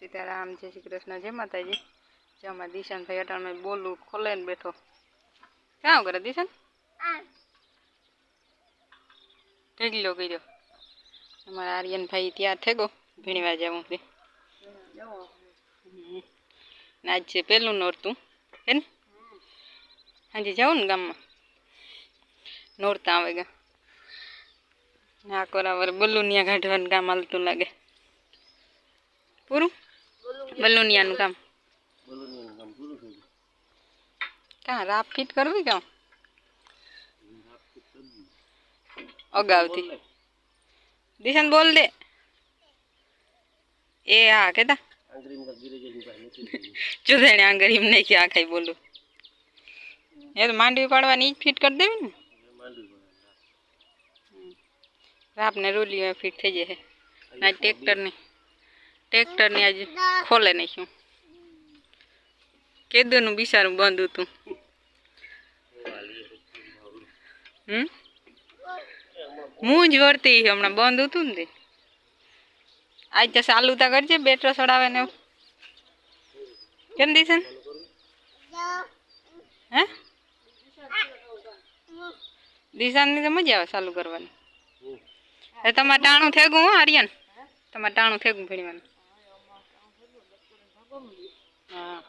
સીતારામ જય શ્રી કૃષ્ણ જય માતાજી. જેમાં દિશાન ભાઈ અટાણમાં બોલું ખોલે ને બેઠો. ક્યાં કરે દિશાન? ઢગલો કર્યો. અમારા આર્યન ભાઈ ત્યાં થેગો ભીણવા જવું. ને આજ છે પહેલું નોરતું હે ને? હાજી જાઉં ને ગામમાં. નોરતા આવે ગા. ના કોરાવર બલુનિયા કાઢવાનું કામ હાલતું લાગે. પૂરું? બલુનિયાનું કામ કાં રાપ ફિટ કરવી કાં અગાઉથી દિશાન બોલ દે એ હા કેતા ચુધેણે આંગર એમ નહીં કે આ ખાઈ બોલું એ તો માંડવી પાડવાની ઈ જ ફિટ કરી દેવી ને રાપને રોલી ફિટ થઈ જશે ના ટ્રેક્ટરની ટ્રેક્ટરની આજે ખોલે નાખ્યું. કેદુનું બિચારું બંધ હતું. હમ? હું જ વળતી હમણાં બંધ હતું ને તે. આજ તો ચાલુ તા કરજે બેટરો ચડાવે ને એવું. કેમ દીશન? હે? દિશાની તો મજા આવે ચાલુ કરવાની. તમારે ટાણું થેગું હો, આર્યન. તમારે ટાણું થેગું ભણવાનું. Uh,